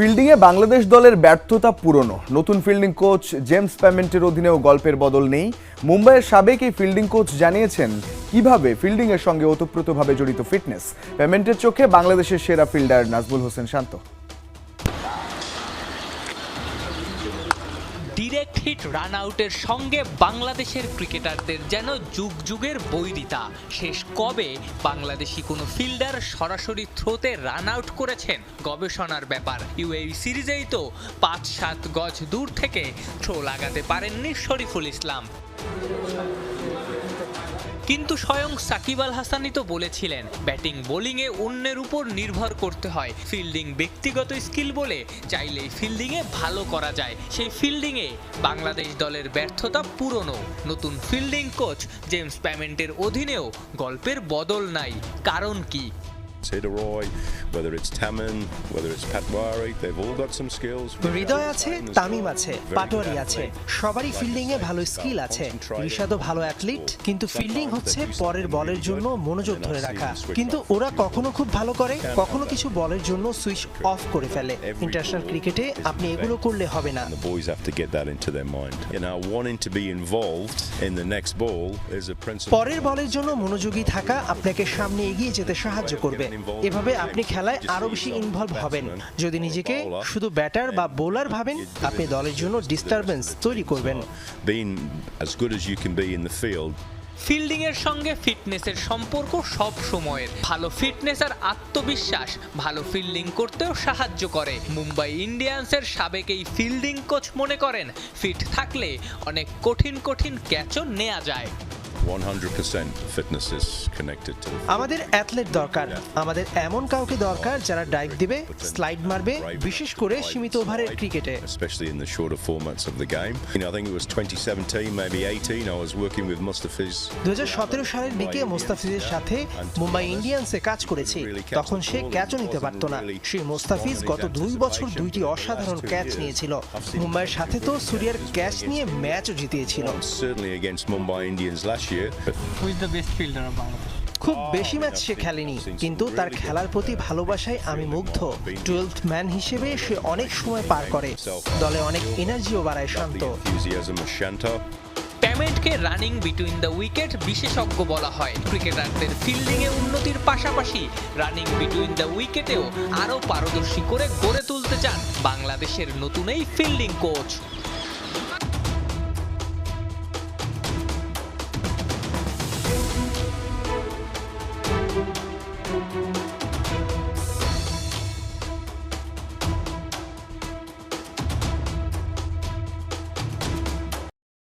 ফিল্ডিংয়ে বাংলাদেশ দলের ব্যর্থতা পুরনো। নতুন ফিল্ডিং কোচ জেমস প্যামেন্টের অধীনেও গল্পের বদল নেই। মুম্বাইয়ের সাবেক এই ফিল্ডিং কোচ জানিয়েছেন, কীভাবে ফিল্ডিংয়ের সঙ্গে ওতপ্রোতভাবে জড়িত ফিটনেস? প্যামেন্টের চোখে বাংলাদেশের সেরা fielder Najmul Hossain Shanto. Direct hit run আউটের সঙ্গে বাংলাদেশের ক্রিকেটারদের যেন যুগ যুগের বৈরিতা। শেষ কবে বাংলাদেশি কোনো ফিল্ডার সরাসরি থ্রোতে রান আউট করেছেন? গবেষণার ব্যাপার। ইউএই সিরিজেই তো পাঁচ সাত গজ দূর থেকে থ্রো লাগাতে পারেননি শরীফুল ইসলাম। কিন্তু স্বয়ং সাকিব আল হাসানি তো বলেছিলেন, ব্যাটিং বোলিংয়ে অন্যের উপর নির্ভর করতে হয়। ফিল্ডিং ব্যক্তিগত স্কিল বলে চাইলেই ফিল্ডিংয়ে ভালো করা যায়। সেই ফিল্ডিংয়ে বাংলাদেশ দলের ব্যর্থতা পুরনো। নতুন ফিল্ডিং কোচ জেমস প্যামেন্টের অধীনেও গল্পের বদল নাই। কারণ কি? Roy, whether it's Taman, whether it's Patwari, they've all got some skills. হৃদয় আছে তামিম আছে পাটোয়ারি আছে সবারই ফিল্ডিং এ ভালো স্কিল আছে ঋষাদও ভালো অ্যাথলিট কিন্তু ফিল্ডিং হচ্ছে পরের বলের জন্য মনোযোগ ধরে রাখা কিন্তু ওরা কখনো খুব ভালো করে কখনো কিছু বলের জন্য সুইচ অফ করে ফেলে। ইন্টারন্যাশনাল ক্রিকেটে আপনি এগুলো করলে হবে না। The boys have to get that into their mind. You know, wanting to be involved in the next ball is a principle. পরের বলের জন্য মনোযোগী থাকা আপনাকে সামনে এগিয়ে যেতে সাহায্য করবে। এভাবে আপনি খেলায় আরও বেশি ইনভলভ হবেন। যদি নিজেকে শুধু ব্যাটার বা বোলার ভাবেন আপনি দলের জন্য ডিস্টারবেন্স তৈরি করবেন। Field. ফিল্ডিংয়ের সঙ্গে ফিটনেসের সম্পর্ক সব সময়ের। ভালো ফিটনেস আর আত্মবিশ্বাস ভালো ফিল্ডিং করতেও সাহায্য করে। মুম্বাই ইন্ডিয়ান্সের সাবেক এই ফিল্ডিং কোচ মনে করেন ফিট থাকলে অনেক কঠিন কঠিন ক্যাচও নেওয়া যায়। 100% fitness is connected to আমাদের অ্যাথলেট দরকার। আমাদের এমন কাউকে দরকার যারা ডাইভ দিবে স্লাইড মারবে বিশেষ করে সীমিত ওভারের ক্রিকেটে। especially in the shorter formats of the game. You know, I think it was 2017, maybe 18. I was working with Mustafiz. দু সালের দিকে মোস্তাফিজের সাথে মুম্বাই ইন্ডিয়ান্সে কাজ করেছি তখন সে ক্যাচও নিতে পারত না। সেই মোস্তাফিজ গত দুই বছর দুইটি অসাধারণ ক্যাচ নিয়েছিল। মুম্বাইয়ের সাথে তো সুরিয়ার ক্যাচ নিয়ে ম্যাচও জিতিয়েছিল। Certainly against Mumbai Indians last year. But who is the best fielder of খুব বেশি ম্যাচ সে খেলেনি কিন্তু তার খেলার প্রতি ভালোবাসায় আমি মুগ্ধ টুয়েলথ ম্যান হিসেবে সে অনেক সময় পার করে দলে অনেক এনার্জিও বাড়ায় শান্ত the of. প্যামেন্টকে রানিং বিটুইন দ্য উইকেট বিশেষজ্ঞ বলা হয় ক্রিকেটারদের ফিল্ডিংয়ে উন্নতির পাশাপাশি রানিং বিটুইন দ্য উইকেটেও আরও পারদর্শী করে গড়ে তুলতে চান বাংলাদেশের নতুন এই ফিল্ডিং কোচ